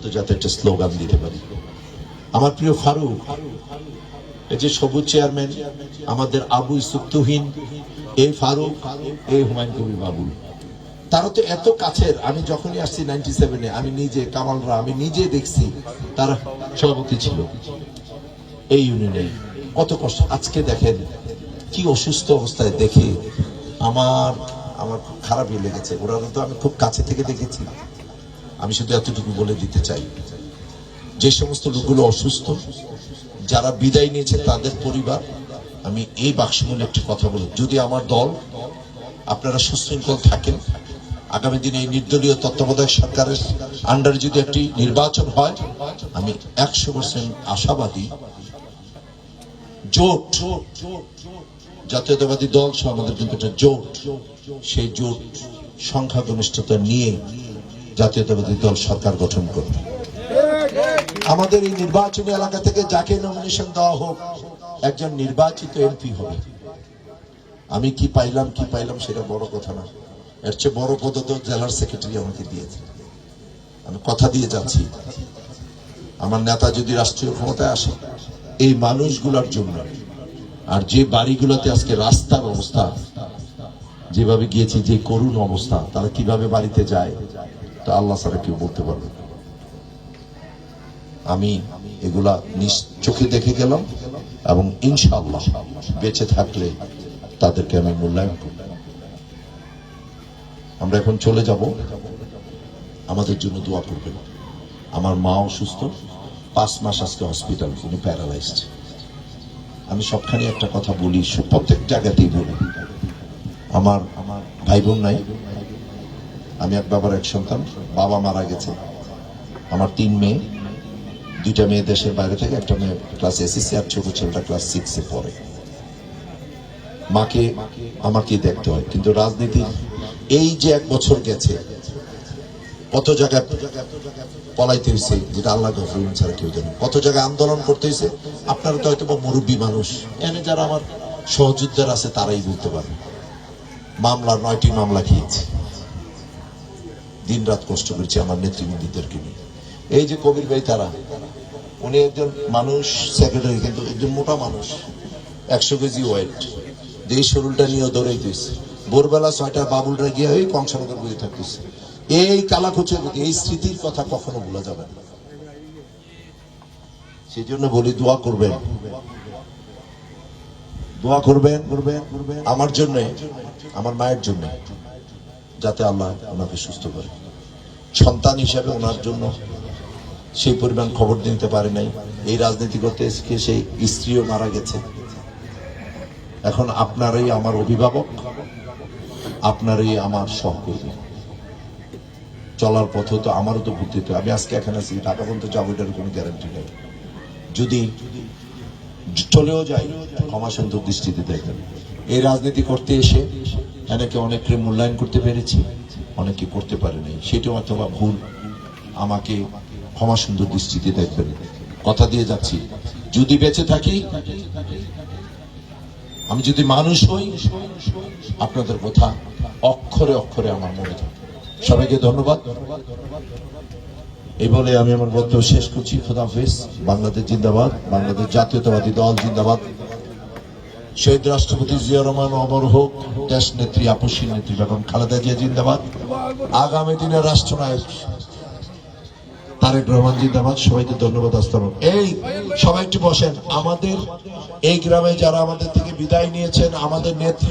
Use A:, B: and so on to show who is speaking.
A: অন্তত যাতে একটা স্লোগান দিতে পারি। আমার প্রিয় ফারুক যে সবুজ চেয়ারম্যান, আমাদের আবু ইসুফতুহীন এই ফারুক এই হুমায়ুন কবির বাবুল। তারা তো এত কাছের, আমি যখনই আসছি নাইনটি সেভেনে, আমি নিজে, কামালরা, আমি নিজে দেখছি, তারা সভাপতি ছিল এই ইউনিয়নে। কত কষ্ট। আজকে দেখেন, কি অসুস্থ অবস্থায় দেখে আমার আমার খুব খারাপই লেগেছে। ওরা তো আমি খুব কাছে থেকে দেখেছি। আমি শুধু এতটুকু বলে দিতে চাই, যে সমস্ত লোকগুলো অসুস্থ, যারা বিদায় নিয়েছে তাদের পরিবার, আমি এই বাক্সমূলে একটি কথা বলি। যদি আমার দল, আপনারা সুশৃঙ্খল থাকেন, আগামী দিনে এই নির্দলীয় তত্ত্বাবধায়ক সরকারের আন্ডারে যদি একটি নির্বাচন হয়, আমি একশো পার্সেন্ট আশাবাদী, জোট, জাতীয়তাবাদী দল সহ আমাদের কিন্তু একটা জোট, সেই জোট সংখ্যাগরিষ্ঠতা নিয়ে জাতীয়তাবাদী দল সরকার গঠন করবে। আমাদের এই নির্বাচনী এলাকা থেকে যাকে নমিনেশন দেওয়া হোক, একজন নির্বাচিত এমপি হবে। আমি কি পাইলাম কি পাইলাম সেটা বড় কথা না। এর চেয়ে বড় পদ তো জেলার সেক্রেটারি আমাকে দিয়েছে। আমি কথা দিয়ে যাচ্ছি। আমার নেতা যদি রাষ্ট্রীয় ক্ষমতায় আসে, এই মানুষগুলোর জন্য আর যে বাড়িগুলোতে আজকে রাস্তার অবস্থা, যেভাবে গিয়েছি যে করুণ অবস্থা, তারা কীভাবে বাড়িতে যায় তা আল্লাহ ছাড়া কেউ বলতে পারবে আমি এগুলা নিজ চোখে দেখে গেলাম এবং ইনশাআল্লাহ বেঁচে থাকলে তাদেরকে আমি মূল্যায়ন করব। আমরা এখন চলে যাব। আমাদের জন্য দোয়া করবেন। আমার মা অসুস্থ পাঁচ মাস আজকে হসপিটাল, উনি প্যারালাইজড। আমি সবখানে একটা কথা বলি প্রত্যেক জায়গাতেই বলি। আমার আমার ভাই বোন নাই আমি এক বাবার এক সন্তান, বাবা মারা গেছে। আমার তিন মেয়ে, দুইটা মেয়ে দেশের বাইরে থেকে, একটা মেয়ে ক্লাস এসএসসি আর ছোট ছেলেটা ক্লাস সিক্সে পড়ে। মাকে আমাকে দেখতে হয়। কিন্তু রাজনীতি এই যে এক বছর গেছে, কত জায়গায় পলাইতে হয়েছে যেটা আল্লাহ গফরুন ছাড়া কেউ জানে কত জায়গায় আন্দোলন করতে হয়েছে আপনারা তো হয়তো বা মুরব্বী মানুষ। এনে যারা আমার সহযোদ্ধার আছে, তারাই বলতে পারে। মামলা, নয়টি মামলা খেয়েছি। দিন রাত কষ্ট করেছি আমার নেতৃবৃন্দদেরকে নিয়ে। এই যে কবির ভাই তারা, উনি একজন মানুষ সেক্রেটারি কিন্তু একজন মোটা মানুষ, একশো কেজি ওয়েট এই শরীরটা নিয়ে দৌড়াই দিয়েছে। ভোরবেলা ছয়টা বাবুলরা গিয়ে ওই কংসনগর বুঝে থাকতেছে। এই কালাকুচের প্রতি, এই স্মৃতির কথা কখনো ভোলা যাবে না। সেই জন্য বলি, দোয়া করবেন। দোয়া করবেন করবেন করবেন আমার জন্য, আমার মায়ের জন্য, যাতে আল্লাহ আমাকে সুস্থ করে। সন্তান হিসেবে ওনার জন্য সেই পরিমাণ খবর দিতে পারে নাই। এই রাজনীতি করতে এসে সেই স্ত্রীও মারা গেছে। এখন আপনারই আমার অভিভাবক, আপনারই আমার সহকর্মী। চলার পথে তো আমারও তো দিতে হবে। আমি আজকে এখানে আছি, ঢাকা পর্যন্ত যাব, এটার কোনো গ্যারান্টি নেই। যদি চলেও যাই ক্ষমা সুন্দর দৃষ্টিতে দেখবেন এই রাজনীতি করতে এসে অনেকে অনেককে মূল্যায়ন করতে পেরেছি। অনেকে করতে পারেনি সেটাও অথবা ভুল। আমাকে ক্ষমা সুন্দর দৃষ্টিতে দেখবেন। কথা দিয়ে যাচ্ছি। যদি বেঁচে থাকি, আমি যদি মানুষ হই, আপনাদের কথা অক্ষরে অক্ষরে আমার মনে থাকে। সবাইকে ধন্যবাদ। এই বলে আমি আমার বক্তব্য শেষ করছি। খোদাফিজ বাংলাদেশ জিন্দাবাদ। বাংলাদেশ জাতীয়তাবাদী দল জিন্দাবাদ। শহীদ রাষ্ট্রপতি জিয়া রহমান অমর হোক, দেশ নেত্রী, আপসী নেত্রী বেগম খালেদা জিয়া জিন্দাবাদ। আগামী দিনের রাষ্ট্রনায়ক তারেক রহমান জিন্দাবাদ। সবাইকে ধন্যবাদ আসতাম এই, সবাই একটু বসেন। আমাদের এই গ্রামে যারা আমাদের থেকে বিদায় নিয়েছেন, আমাদের নেত্রী